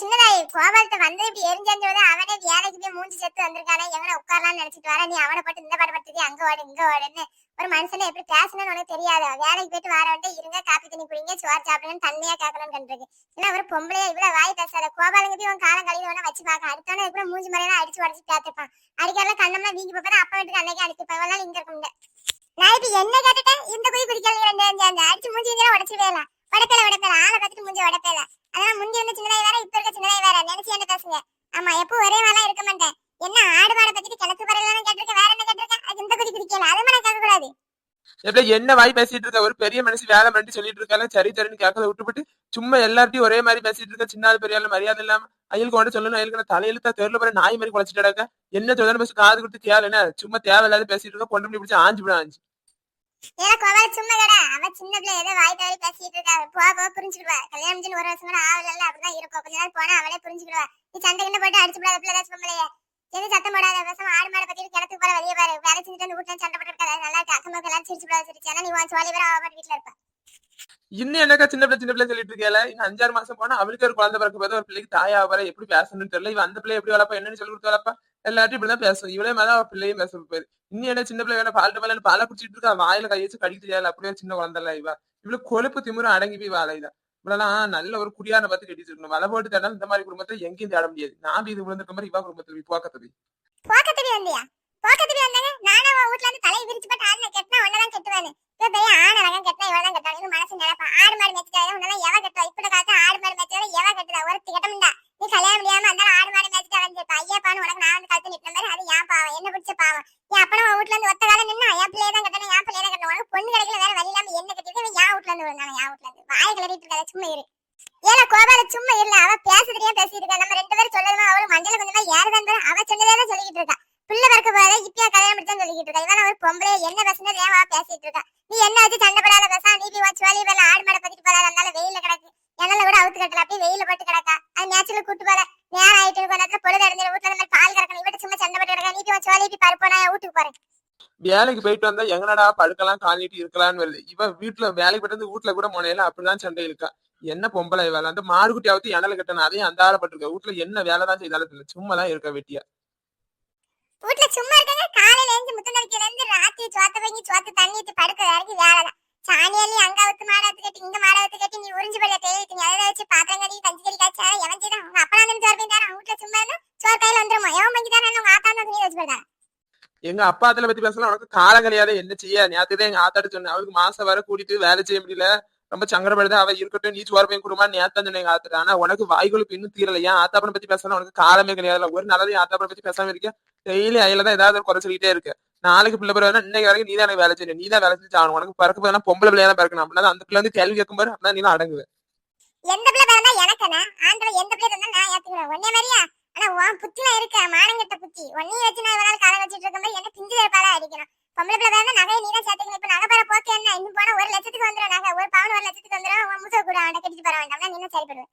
சின்னதாய் கோபாலத்தை வந்து இப்படி எரிஞ்சு அவனே வேலைக்கு போய் மூஞ்சி செத்து வந்திருக்கானே எவனை உட்காரலாம்னு நினைச்சிட்டு வர நீ அவனை போட்டு இந்த பாடு படுத்துட்டு அங்க ஓடு இங்க ஓடுன்னு. ஒரு மனுஷனை எப்படி பேசணும்னு உனக்கு தெரியாது? வேலைக்கு போயிட்டு வர இருங்க காப்பி தண்ணி குடிங்க சோறு சாப்பிடுங்க தண்ணியா கேட்கணும்னு கண்டிருக்கு. இல்ல ஒரு பொம்பளையா இவ்வளவு வாய் பேசாத கோபாலங்க போய் உன் காலம் கழிவு வேணா வச்சு பார்க்க. அடுத்தானே கூட மூஞ்சி மலையெல்லாம் அடிச்சு உடச்சு பேத்துப்பான் அடிக்கலாம் கண்ணம்லாம் வீங்கி பார்ப்பா அப்பா வீட்டுக்கு அன்னைக்கு அடிச்சுப்பா இவெல்லாம் இங்க இருக்க முடியாது. நான் இப்ப என்ன கேட்டுட்டேன்? இந்த குடி குடிக்கல அடிச்சு மூஞ்சி உடச்சு வேலாம் உடப்பேல உடப்பேல. ஆளை பார்த்துட்டு மூஞ்சி உடப்பேல. அதான் முந்தி வந்து சின்னதாய் வேற இப்ப இருக்க சின்னதாய் வேற. நினைச்சு என்ன பேசுங்க? ஆமா எப்போ ஒரே வேலை இருக்க மாட்டேன். என்ன ஆடு மாடை பத்திட்டு கிழக்கு பறவைலாம் கேட்டிருக்கேன் வேற என்ன கேட்டிருக்கேன்? அது இந்த குதி குதிக்கல அதை நான் கேட்க கூடாது எப்படி என்ன வாய் பேசிட்டு இருக்க? ஒரு பெரிய மனுஷன் வேலை பண்ணிட்டு சொல்லிட்டு இருக்காங்க சரி சரின்னு கேட்கறத விட்டுவிட்டு சும்மா எல்லார்ட்டையும் ஒரே மாதிரி பேசிட்டு இருக்க? சின்ன ஆள் பெரிய ஆள் மரியாதை இல்லாம அயலுக்கு வந்து சொல்லணும் அயலுக்கு நான் தலையில தெருல போற நாய் மாதிரி குழச்சிட்டு கிடக்க. என்ன சொல்லணும் பேசி காது கொடுத்து தேவை என்ன? சும்மா தேவையில்லாத பேசிட்டு இருக்க கொண்டு போய் பிடிச்சி ஆஞ்சு விட ஆஞ்சு. ஏன்னா கோபால சும்மா கடை அவ சின்ன பிள்ளை ஏதோ வாய் தவறி பேசிட்டு இருக்கா. போ போ புரிஞ்சுக்கிடுவா. கல்யாணம் முடிஞ்சு ஒரு வருஷம் கூட ஆகல அப்படிதான் இருக்கும். கொஞ்ச நாள் போனா அவளே புரிஞ்சுக்கிடுவா. நீ சண்டை கிண்ட போட்டு அடிச்சு விடாத பிள்ளை ஏதாச்சும் பொம்பளையே? எது சத்தம் போடாத பேசாம ஆடு மாடை பத்தி கிணத்துக்கு போற வெளியே பாரு. வேலை செஞ்சுட்டு வந்து வீட்டுல சண்டை போட்டு இருக்காது. நல்லா இருக்கு. அக்கம் பக்கம் எல்லாம் சிரிச்சு விடாத சிரிச்சு. ஏன்னா நீ உன் சோழி பேர் அவ வீட்டுல இருப்ப. இன்னும் என்னக்கா சின்ன பிள்ளை சின்ன பிள்ளை சொல்லிட்டு இருக்கல இன்னும் அஞ்சாறு மாசம் போனா அவளுக்கு ஒரு குழந்தை பிறக்க போது ஒரு பிள்ளைக்கு தாயா வர எப்படி பேசணும்னு தெரியல. இவன் அந்த பிள்ளை எப்படி வளர்ப்பா? என்னன்னு சொல்லி கொடுத்து வளர்ப்பா? எல்லாரும் இப்படிதான் பேசும் இவளே மேல அவ பிள்ளையும் பேச போயிரு இன்னும் என்ன சின்ன பிள்ளை வேணா பால் மேல பாலை குடிச்சிட்டு இருக்கா? வாயில கை வச்சு கடிக்க தெரியாது அப்படியே சின்ன குழந்தை இவ. இவ்வளவு கொழுப்பு திமிரும் அடங்கி போய் வாழைதான் இவ்வளவுலாம் நல்ல ஒரு குடியான பார்த்து கட்டி வலை போட்டு தேடலாம் இந்த மாதிரி குடும்பத்துல எங்கேயும் தேட முடியாது. நான் இது விழுந்திருக்க மாதிரி இவா குடும்பத்துல போய் போக்கத்தது போக்கத்துக்கு வந்தியா? போக்கத்துக்கு வந்தாங்க. நானும் அவன் வீட்டுல இருந்து தலையை விரிச்சு போட்டு ஆடுல கட்டினா ஒன்னதான் கெட்டுவானு இப்ப பெரிய ஆண் அழகம் கட்டினா இவதான் கட்டுவாங்க இன்னும் மனசு நினைப்பா ஆடு மாடு மேய்ச்சிக்காத உன்னதான் எவ கெட்டுவா? இப்படி காலத்து ஆடு மாடு மேய்ச்சவரை எவ கட்டுதா? ஒரு கெட்டமுண்டா நீ கல்யாணம் முடியாம அந்த ஆடு மாடு மேய்ச்சிட்டு அலைஞ்சிருப்பா ஐயா உனக்கு நான் வந்து கழுத்து நிற்கிற மாதிரி அது ஏன் பாவம். என்ன பிடிச்ச பாவம்? என் அப்பனா வீட்டுல இருந்து ஒத்த காலம் நின்னா என் பிள்ளைய தான் கட்டணும் என் பிள்ளைய தான் கட்டணும். உனக்கு பொண்ணு கிடைக்கல வேற வழி இல்லாம என்ன கட்டிட்டு என் வீட்டுல இருந்து விழுந்தாங்க என் வீட்டுல இருந்து. வாய கிளறிட்டு இருக்காத சும்மா இரு. ஏல கோபால சும்மா இல்ல அவ பேசுறதையே பேசிட்டு இருக்கா. நம்ம ரெண்டு பேரும் சொல்லணுமா? அவளும் மஞ்சள் கொஞ்சமா ஏறுதான் பாரு, அவ சொன்னதே தான் சொல்லிக்கிட்டு இருக்கா. பிள்ளை பிறக்க போத இப்பயா கல்யாணம் முடிச்சான்னு சொல்லிக்கிட்டு இருக்கா. இவன் ஒரு பொம்பளை என்ன பேசுனது ஏன் பேசிட்டு இருக்கா. நீ என்ன வச்சு சண்டை போடாத பேசா நீ போய் உன் சோழி வேலை ஆடு மாடை பத்திட்டு போறாத அதனால வெயில கிடக்கு. என்னால கூட அவுத்து கட்டல அப்படியே வெயில போட்டு கிடக்கா அது நேச்சுரல் கூட்டு போற நேரம் ஆயிட்டு இருக்கும் நேரத்துல பொழுது அடைஞ்சு வீட்டுல இந்த பால் கறக்கணும் இவட்ட சும்மா சண்டை போட்டு கிடக்கா நீ போய் உன் சோழி போய் பருப்போ நான் வீட்டுக்கு போறேன் வேலைக்கு போயிட்டு வந்தா எங்கடா படுக்கலாம் கால் நீட்டி இருக்கலாம்னு வருது இவ வீட்டுல வேலைக்கு போயிட்டு வந்து வீட்டுல கூட முனையில அப்படிதான் சண்டை இருக்கா என்ன பொம்பளை வேலை அந்த மாடுகுட்டி அவுத்து எனல கட்டணும் அதையும் அந்த ஆளப்பட்டிருக்க வீட்டுல என்ன வேலை தான் செய்தாலும் தெரியல சும்மா தான் இருக்க வெட்டியா வீட்டுல சும்மா இருக்காங்க காலையில எழுந்து முத்தம் இருந்து ராத்திரி சோத்த வாங்கி சோத்து தண்ணி படுக்க வரைக்கும் வேலைதான் சாணியாலி அங்க அவுத்து மாடை அவுத்து கட்டி இங்க மாடை அவுத்து கட்டி நீ உறிஞ்சு பள்ள கை நீ அதை வச்சு பாத்திரம் கறி கஞ்சி கறி காய்ச்சா எவன் செய்தான்? உங்க அப்பா வந்து சோறு போய் வீட்டுல சும்மா இருந்தா சோறு கையில வந்துருமா? எவன் பங்கி தானே உங்க ஆத்தா தான் துணி வச்சு போயிட்டான் எங்க அப்பா அதுல பத்தி பேசலாம். உனக்கு காலம் கிடையாது. என்ன செய்ய? நேத்துதான் எங்க ஆத்தாட்டு சொன்னேன். அவருக்கு மாசம் வர கூட்டிட்டு வேலை செய்ய முடியல. ரொம்ப சங்கடப்படுது அவ இருக்கட்டும். நீ சோறு பையன் குடும்பம் நேத்தான் சொன்னேன் எங்க ஆத்தாட்ட. ஆனா உனக்கு வாய்களுக்கு இன்னும் தீரல. ஏன் ஆத்தாப்பனை பத்தி பேசலாம்? உனக்கு காலமே கிடையாதுல ஒரு நல்லதையும் ஆத்தாப்பனை பத்தி பேசாம இருக்க டெய்லி அயில தான் ஏதாவது ஒரு குறை சொல்லிட்டே இருக்கு. நாளைக்கு பிள்ளை பிறகு இன்னைக்கு வரைக்கும் நீ தான் வேலை செய்யணும். நீ தான் வேலை செஞ்சு ஆகணும். உனக்கு பிறக்க போதுனா பொம்பளை பிள்ளையா தான் பிறக்கணும். அப்படின்னா அந்த பிள்ளை வந்து கேள்வி கேட்கும் பாரு. அப்படின்னா நீ தான் அடங்குவ. எந்த பிள்ளை பிறந்தா எனக்குண்ணா ஆண்டவன் எந்த பிள்ளை தந்தா நான் ஏத்துக்கிறேன். ஒன்னே மாதிரியா? ஆனா உன் புத்தில இருக்க. மானங்கட்ட புத்தி. ஒன்னையும் வச்சு நான் இவ்வளவு காலம் வச்சுட்டு இருக்கும்போது என்ன பிஞ்சு வேப்பாடா அடிக்கணும். பொம்பளை பிள்ளை பிறந்தா நகையை நீ தான் சேர்த்துக்கணும். இப்ப நகை பெற போக்கு என்ன? இன்னும் போனா ஒரு லட்சத்துக்கு வந்துடும் நகை. ஒரு பவுன் ஒரு லட்சத்துக்கு வந்துடும் உன் முசை கூட அவன் கட்டிட்டு போற வேண்டாம் நீ இன்னும் சரிப்படுவேன்.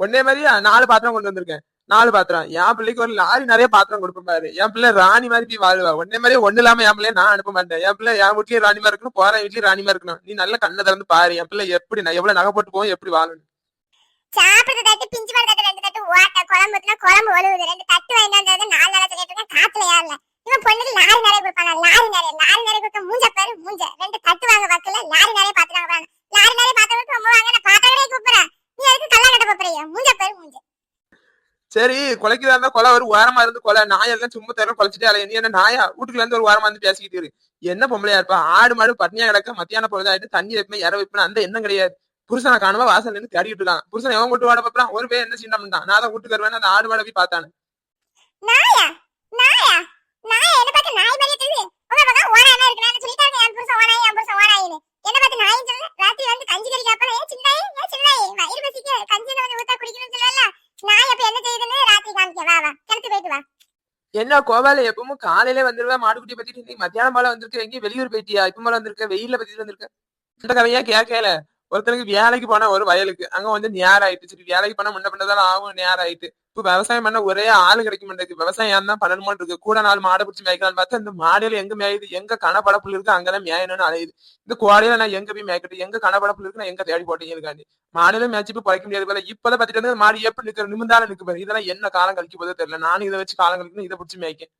ஒன்னே மாதிரி நாலு பாத்திரம் கொண்டு வந்திருக்கேன். நாலு பாத்திரம். என் பிள்ளைக்கு ஒரு லாரி நிறைய பாத்திரம் கொடுப்பேன் பாரு. என் பிள்ளை ராணி மாதிரி போய் வாழ்வா. உன்ன மாதிரி ஒண்ணு இல்லாம என் பிள்ளைய நான் அனுப்ப மாட்டேன். என் பிள்ளை என் வீட்லயும் ராணிமா இருக்கணும் போற வீட்லயும் ராணிமா இருக்கணும். நீ நல்ல கண்ணை திறந்து பாரு. என் பிள்ளை எப்படி நான் எவ்வளவு நகை போட்டு போவோம் எப்படி வாழணும். சாப்பிடுற தட்டு பிஞ்சு பழ தட்டு ரெண்டு தட்டு ஓட்ட குழம்பு ஊத்துனா குழம்பு ஒழுகுது. ரெண்டு தட்டு வாங்கிட்டு வந்தது நாலு நாளா சொல்லிட்டு இருக்கேன். காத்துல யாருல இவன் பொண்ணுக்கு லாரி நிறைய கொடுப்பாங்க. லாரி நிறைய லாரி நிறைய கொடுக்க மூஞ்ச பேரு மூஞ்ச. ரெண்டு தட்டு வாங்க பக்கல லாரி நிறைய பாத்துறாங்க பாருங்க லாரி நிறைய பாத்திரம் ரொம்ப வாங்க நான் பாத்திரங்களே கூப்பிடுறேன் நீ எதுக்கு கல்ல கட்ட போறியா மூஞ்ச பேரு மூஞ்ச சரி கொலைக்குதா இருந்தா கொலை ஒரு வாரமா இருந்து கொலை நாயெல்லாம் சும்மா தர கொலைச்சிட்டே அலைய நீ என்ன நாயா? வீட்டுக்குள்ள இருந்து ஒரு வாரமா இருந்து பேசிக்கிட்டு இரு. என்ன பொம்பளையா இருப்பா? ஆடு மாடு பட்னியா கிடக்க. மத்தியான பொழுதாயிட்டு தண்ணி வைப்பேன் இற வைப்பேன். அந்த எண்ணம் கிடையாது. புருஷனை காணுமா வாசல் நின்று தேடிட்டு இருக்கான். புருஷன் எவன் கூட்டு வாட பாப்பான் ஒரு பேர் என்ன சின்ன பண்ணான் நான் தான் கூட்டு வருவேன் அந்த ஆடு மாடை போய் பார்த்தானு. நாயா? என்ன பார்த்து நாய் மாதிரியே ராத்திரி வந்து கஞ்சி கறி காப்பல ஏன் சின்னாயி ஏன் சின்னாயி வயிறு கஞ்சி ஊத்தா குடிக்கணும்னு சொல்லல நாய் அப்ப என்ன செய்யுதுன்னு ராத்திரி காமிக்க வா வா கிணத்து போயிட்டு வா என்ன கோவால எப்பவும் காலையில வந்துருவா மாடுக்குட்டி பத்திட்டு நீ மத்தியானம் போல வந்திருக்க எங்கேயும் வெளியூர் போயிட்டியா? இப்ப மேல வந்திருக்க வெயில பத்திட்டு வந்திருக்க? இந்த கதையா கேட்கல. ஒருத்தனுக்கு வேலைக்கு போனா ஒரு வயலுக்கு. அங்க வந்து நேரம் ஆயிட்டு சரி வேலைக்கு போனா முன்ன பண்ணதால ஆகும் நேரம் ஆயிட்டு. இப்ப விவசாயம் பண்ண ஒரே ஆள் கிடைக்க மாட்டேங்குது விவசாயம் தான் பண்ணணுமோ இருக்கு. கூட நாலு மாடை பிடிச்சி மேய்க்கலாம்னு பார்த்தா இந்த மாடியில எங்க மேயுது? எங்க கனப்படப்புல இருக்கு அங்கதான் மேயணும்னு அலையுது. இந்த கோடையில நான் எங்க போய் மேய்க்கட்டும்? எங்க கனப்படப்புல இருக்கு நான் எங்க தேடி போட்டீங்க இருக்காண்டி மாடியில மேய்ச்சி போய் பழைக்க முடியாது போல. இப்பதான் பாத்துட்டு மாடி எப்படி நிக்கிற நிமிந்தால நிக்கு இதெல்லாம் என்ன காலம் கழிக்க போதோ தெரியல. நானும் இதை வச்சு காலம் கழிக்கணும் இதை பிடிச்சி மேய்க்க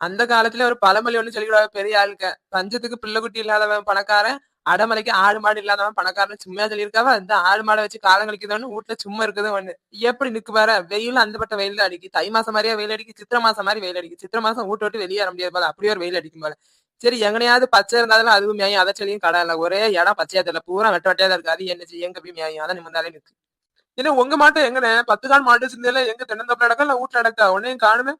அந்த காலத்துல ஒரு பழமொழி ஒண்ணு சொல்லிக்கூடாது பெரிய ஆளுக்க. பஞ்சத்துக்கு பிள்ளை குட்டி இல்லாதவன் பணக்காரன் அடமலைக்கு ஆடு மாடு இல்லாதவன் பணக்காரன் சும்மா சொல்லியிருக்காவ? இந்த ஆடு மாடை வச்சு காலம் கழிக்குதோன்னு வீட்டுல சும்மா இருக்குது ஒண்ணு. எப்படி நிக்கு பாரு? வெயில் அந்த பட்ட வெயில் தான் அடிக்கு. தை மாசம் மாதிரியே வெயில் அடிக்கு சித்திர மாசம் மாதிரி வெயில் அடிக்கு. சித்திர மாசம் வீட்டு விட்டு வெளியேற முடியாது போல. அப்படியே ஒரு வெயில் அடிக்கும் போல. சரி எங்கனையாவது பச்சை இருந்தாலும் அதுவும் மேயும். அதை சொல்லியும் கடை இல்லை. ஒரே இடம் பச்சையா தெரியல. பூரா வெட்ட வெட்டையா தான் இருக்காது. என்ன செய்ய எங்க போய் மேயும்? அதான் நிமிந்தாலே நிக்கு ஏன்னா உங்க மாட்டை எங்கண்ணே? பத்து கால் மாட்டு சிந்தையில எங்க தென்னந்தோப்பில் நடக்கா இல்ல வீட்டுல நடக்கா உன்னையும் காணுமே.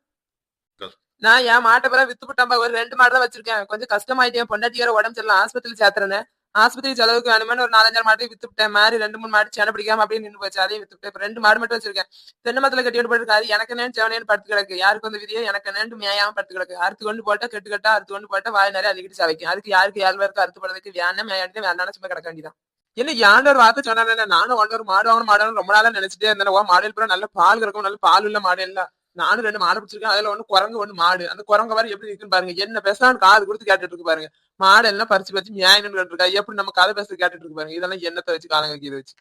நான் என் மாட்டை பிற வித்து விட்டேன் ஒரு ரெண்டு மாடு தான் வச்சிருக்கேன். கொஞ்சம் கஷ்டமாயிட்டேன் பொண்டாட்டியார உடம்பு சரியில்லை. ஆஸ்பத்திரி சேர்த்துறேன் ஆஸ்பத்திரி செலவுக்கு வேணுமே ஒரு நாலஞ்சாறு மாட்டை வித்து விட்டேன். மாதிரி ரெண்டு மூணு மாடு சேன பிடிக்காம அப்படியே நின்று போச்சு. அதையும் வித்து விட்டேன். ரெண்டு மாடு மட்டும் வச்சிருக்கேன். தென்னை மரத்துல கட்டி விட்டு போயிருக்கு எனக்கு நேரம் செவனேன்னு படுத்து கிடக்கு. யாருக்கு வந்து விதியோ எனக்கு நேண்டு மேயாம படுத்து கிடக்கு. அறுத்து கொண்டு போட்டா கெட்டு கட்டா அறுத்து கொண்டு போட்டா வாய் நிறைய அள்ளிக்கிட்டு சவைக்கும். அதுக்கு யாருக்கு ஏழு பேருக்கு அறுத்து போடுறதுக்கு வேணா மேயாடி வேணாலும் சும்மா கிடக்க வேண்டியதான் என்ன யாண்ட ஒரு வார்த்தை சொன்னானே நானும் ஒன்று ஒரு மாடு வாங்கணும் மாடு வாங்கணும் ரொம்ப நாளா நினைச்சிட்டே இருந்தேன். ஓ மாடு பூரா நல்ல பால் கிடக்கும் நல்ல பால் உள்ள மாடு இல்ல நானும் ரெண்டு மாடு பிடிச்சிருக்கேன். அதுல ஒண்ணு குரங்கு ஒண்ணு மாடு. அந்த குரங்க மாதிரி எப்படி இருக்குன்னு பாருங்க. என்ன பேசலாம் காது கொடுத்து கேட்டுட்டு இருக்கு பாருங்க. மாடு எல்லாம் பறிச்சு பறிச்சு மியாயின்னு இருக்கா. எப்படி நம்ம கதை பேச கேட்டுட்டு இருக்கு பாருங்க. இதெல்லாம் என்னத்தை வச்சு காலங்களுக்கு இதை வச்சு.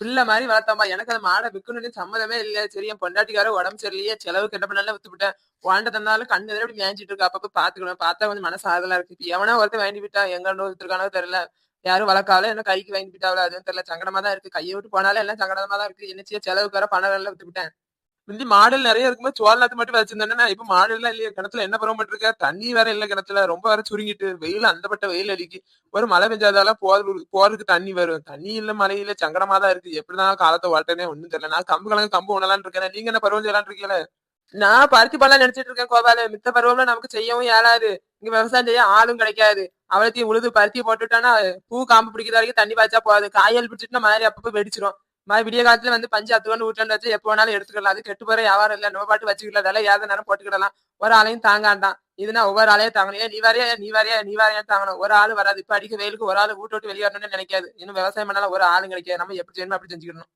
பிள்ளை மாதிரி வளர்த்தாமா எனக்கு அந்த மாடை விற்கணும்னு சம்மதமே இல்ல. சரி என் பொண்டாட்டிக்கார உடம்பு சரியில்லையே. செலவு கெட்ட பண்ணால வித்து விட்டேன். வாண்ட தந்தாலும் கண்ணு எதிர அப்படி மேய்ஞ்சிட்டு இருக்கா. அப்பப்ப பாத்துக்கணும். பார்த்தா கொஞ்சம் மனசு இருக்கு. இப்ப எவனா ஒருத்தர் வாங்கி விட்டா எங்க வித்துருக்கானோ தெரியல. யாரும் வளர்க்காலும் என்ன கைக்கு வாங்கி விட்டாவல அதுவும் தெரியல. சங்கடமா தான் இருக்கு. கையை விட்டு போனாலும் எல்லாம் சங்கடமா தான் இருக்கு என்ன செய்ய பணம் எல்லாம் வித்து விட்டேன். முந்தி மாடல் நிறைய இருக்கும்போது சோழ நாத்து மட்டும் வச்சிருந்தேன்னா இப்ப மாடல் எல்லாம் இல்லையா கிணத்துல என்ன பருவம் பண்ணிருக்க தண்ணி வேற இல்ல கிணத்துல ரொம்ப வேற சுருங்கிட்டு வெயில் அந்தப்பட்ட வெயில் அடிக்கு. ஒரு மழை பெஞ்சாதால போறது போறதுக்கு தண்ணி வரும். தண்ணி இல்ல மழை இல்ல சங்கடமா தான் இருக்கு. எப்படிதான் காலத்தை வாழ்ட்டனே ஒண்ணும் தெரியல. நான் கம்பு கலங்க கம்பு உணலான்னு இருக்கேன் நீங்க என்ன பருவம் செய்யலான்னு இருக்கீங்களே? நான் பருத்தி பழம் நினைச்சிட்டு இருக்கேன் கோபால. மித்த பருவம்ல நமக்கு செய்யவும் ஏழாது இங்க விவசாயம் செய்ய ஆளும் கிடைக்காது. அவளத்தையும் உழுது பருத்தி போட்டுட்டானா பூ காம்பு பிடிக்கிற வரைக்கும் தண்ணி பாய்ச்சா போகாது. காயல் பிடிச்சிட்டுனா மாதிரி அப்பப்ப வெடிச்சிரும். மாதிரி விடிய காலத்துல வந்து பஞ்சு அத்து கொண்டு வீட்டுல வச்சு எப்போ வேணாலும் எடுத்துக்கலாம். அது கெட்டு போற யாரும் இல்ல. நம்ம பாட்டு வச்சுக்கலாம் அதெல்லாம் ஏத நேரம் போட்டுக்கிடலாம். ஒரு ஆளையும் தாங்காண்டான் இதுனா ஒவ்வொரு ஆளையும் தாங்கணும். ஏன் நீ வரையா நீ வரையா நீ வரையா தாங்கணும்? ஒரு ஆள் வராது. இப்ப அடிக்க வெயிலுக்கு ஒரு ஆள் வீட்டு விட்டு வெளியே வரணும்னு நினைக்காது. இன்னும் விவசாயம் பண்ணாலும் ஒரு ஆளும் கிடைக்காது. நம்ம எப்படி செய்யணும் அப்படி செஞ்சுக்கணும்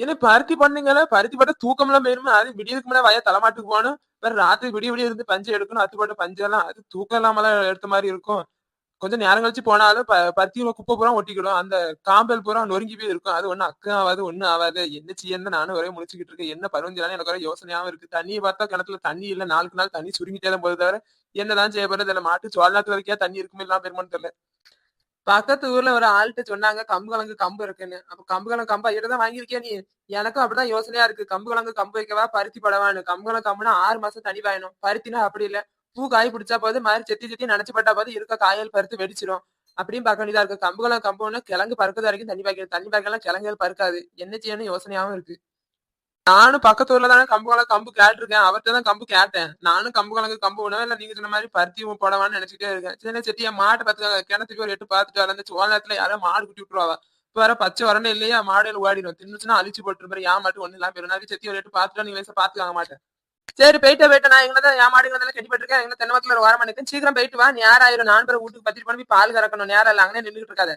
ஏன்னா பருத்தி பண்ணுங்கள? பருத்தி போட்டா தூக்கம்லாம் போயிருமா? அது விடியதுக்கு முன்னாடி வய தலைமாட்டுக்கு போகணும். வேற ராத்திரி விடிய விடிய இருந்து பஞ்சு எடுக்கணும். அத்து போட்டு பஞ்சு எல்லாம் அது தூக்கம் இல்லாமலாம் எடுத்த மாதிரி இருக்கும். கொஞ்சம் நேரம் கழிச்சு போனாலும் ப- குப்பை பூரா ஒட்டிக்கிடும். அந்த காம்பல் பூரா நொறுங்கி போய் இருக்கும். அது ஒண்ணு அக்கம் ஆகாது ஒண்ணும் ஆகாது என்ன செய்யன்னு நானும் ஒரே முடிச்சுக்கிட்டு இருக்கேன். என்ன பருவம் எனக்கு ஒரே யோசனையாவும் இருக்கு. தண்ணியை பார்த்தா கிணத்துல தண்ணி இல்ல. நாளுக்கு நாள் தண்ணி சுருங்கிட்டே தான் போது தவிர என்னதான் செய்ய போறது இல்ல மாட்டு சோழநாத்து வரைக்கும் தண்ணி இருக்குமே இல்லாம பெருமான்னு தெரியல. பக்கத்து ஊர்ல ஒரு ஆள்கிட்ட சொன்னாங்க கம்பு கிழங்கு கம்பு இருக்குன்னு. அப்ப கம்பு கிழங்கு கம்பா தான் வாங்கியிருக்கியா நீ. எனக்கும் அப்படிதான் யோசனையா இருக்கு. கம்பு கிழங்கு கம்பு வைக்கவா? பருத்தி படவான்னு. கம்பு கிழங்கு கம்புனா ஆறு மாசம் தண்ணி வாயணும் பருத்தினா அப்படி இல்ல. பூ காய் பிடிச்சா போது மாதிரி செத்தி செத்தி நினைச்சு பட்டா போது இருக்க காயல் பருத்து வெடிச்சிடும் அப்படியும் பார்க்க வேண்டியதா இருக்கு. கம்புகளாம் கிழங்கு கம்பு கிழங்கு பறக்குது வரைக்கும் தண்ணி பாய்க்கணும் தண்ணி பாய்க்கலாம் கிழங்குகள் பறக்காது. என்ன செய்யணும் யோசனையாவும் இருக்கு. நானும் பக்கத்து ஊர்ல தானே கம்பு கிழங்கு கம்பு கேட்டிருக்கேன். அவர்கிட்ட தான் கம்பு கேட்டேன். நானும் கம்பு கிழங்கு கம்பு உணவு இல்ல. நீங்க சொன்ன மாதிரி பருத்தி போடவான்னு நினைச்சிட்டே இருக்கேன். சின்ன செட்டியா மாட்டை பார்த்துக்காங்க. கிணத்துக்கு ஒரு எட்டு பார்த்துட்டு வர அந்த சோழ நேரத்துல யாரும் மாடு குட்டி விட்டுருவாங்க இப்ப வர பச்சை வரணும் இல்லையா. மாடு ஓடிடும். தின்னுச்சுன்னா அழிச்சு போட்டுருப்பாரு. ஏன் மாட்டு ஒண்ணு இல்லாம பெருநாளைக்கு செத்தி ஒரு எட்டு பார்த்துட்டு நீங்க லேசா பாத்துக்காங்க மாட்டேன் சரி போயிட்டு போயிட்டு. நான் எங்கதான் தான் என் மாடுங்க கட்டிப்பட்டிருக்கேன். எங்க தென்னமத்துல ஒரு வாரம் பண்ணிருக்கேன். சீக்கிரம் போயிட்டு வா. நேரம் ஆயிரும் நான் பிறகு வீட்டுக்கு பத்திரி பண்ணி பால் கறக்கணும். நேரம் இல்லை அங்கே நின்றுட்டு இருக்காது.